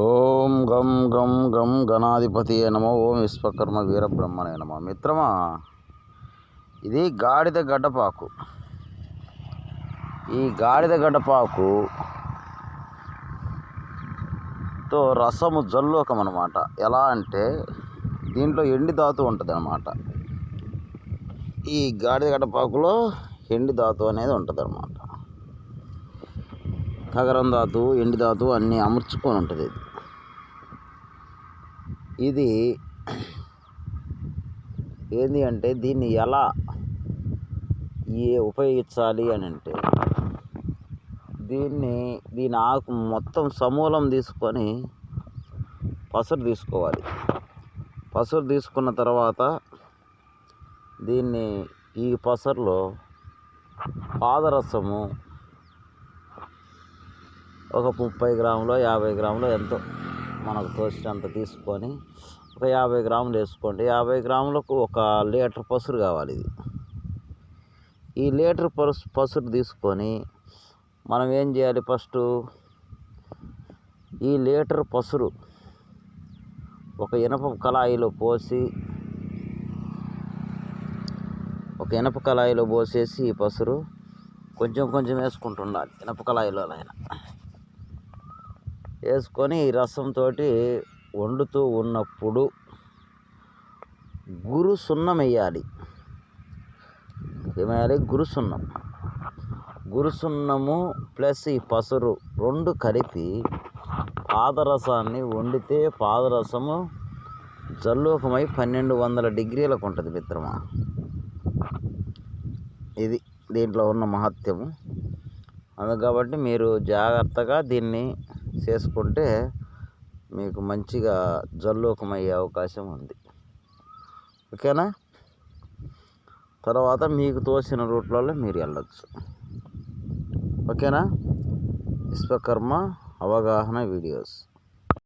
ఓం గం గం గం గణాధిపతి నమో ఓం విశ్వకర్మ వీరబ్రహ్మణే నమ. మిత్రమా ఇది గాడిద గడ్డపాకు. ఈ గాడిద గడ్డపాకు తో రసము జల్లోకం అనమాట ఎలా అంటే దీంట్లో ఎండి ధాతు ఉంటుంది అనమాట ఈ గాడిద గడ్డపాకులో ఎండి ధాతు అనేది ఉంటుంది అనమాట తగరం ధాతు ఎండి ధాతు అన్నీ అమర్చుకొని ఉంటుంది. ఇది ఇది ఏంది అంటే దీన్ని ఎలా ఏ ఉపయోగించాలి అని అంటే దీన్ని దీని ఆకు మొత్తం సమూలం తీసుకొని పసరు తీసుకోవాలి. పసరు తీసుకున్న తర్వాత దీన్ని ఈ పసరులో పాదరసము ఒక ముప్పై గ్రాములో యాభై గ్రాములో ఎంతో మనకు తోచినంత తీసుకొని ఒక యాభై గ్రాములు వేసుకోండి. యాభై గ్రాములకు ఒక లీటర్ పసురు కావాలి ఇది. ఈ లీటర్ పసు పసురు తీసుకొని మనం ఏం చేయాలి ఫస్ట్? ఈ లీటర్ పసురు ఒక ఇనప కళాయిలో పోసి ఒక ఇనప కళాయిలో పోసేసి ఈ పసురు కొంచెం కొంచెం వేసుకుంటుండాలి ఇనప కళాయిలో అయినా వేసుకొని ఈ రసంతో వండుతూ ఉన్నప్పుడు గురు సున్నం వేయాలి. ఏమేయాలి? గురు సున్నం. గురు సున్నము ప్లస్ ఈ పసరు రెండు కలిపి పాదరసాన్ని వండితే పాదరసము జల్లోకమై పన్నెండు వందల డిగ్రీలకు ఉంటుంది మిత్రమా? ఇది దీంట్లో ఉన్న మహత్యము. అందు కాబట్టి మీరు జాగ్రత్తగా దీన్ని చేసుకుంటే మీకు మంచిగా జల్లోకమయ్యే అవకాశం ఉంది. ఓకేనా? తర్వాత మీకు తోసిన రూట్లలో మీరు వెళ్ళచ్చు. ఓకేనా? విశ్వకర్మ అవగాహన వీడియోస్.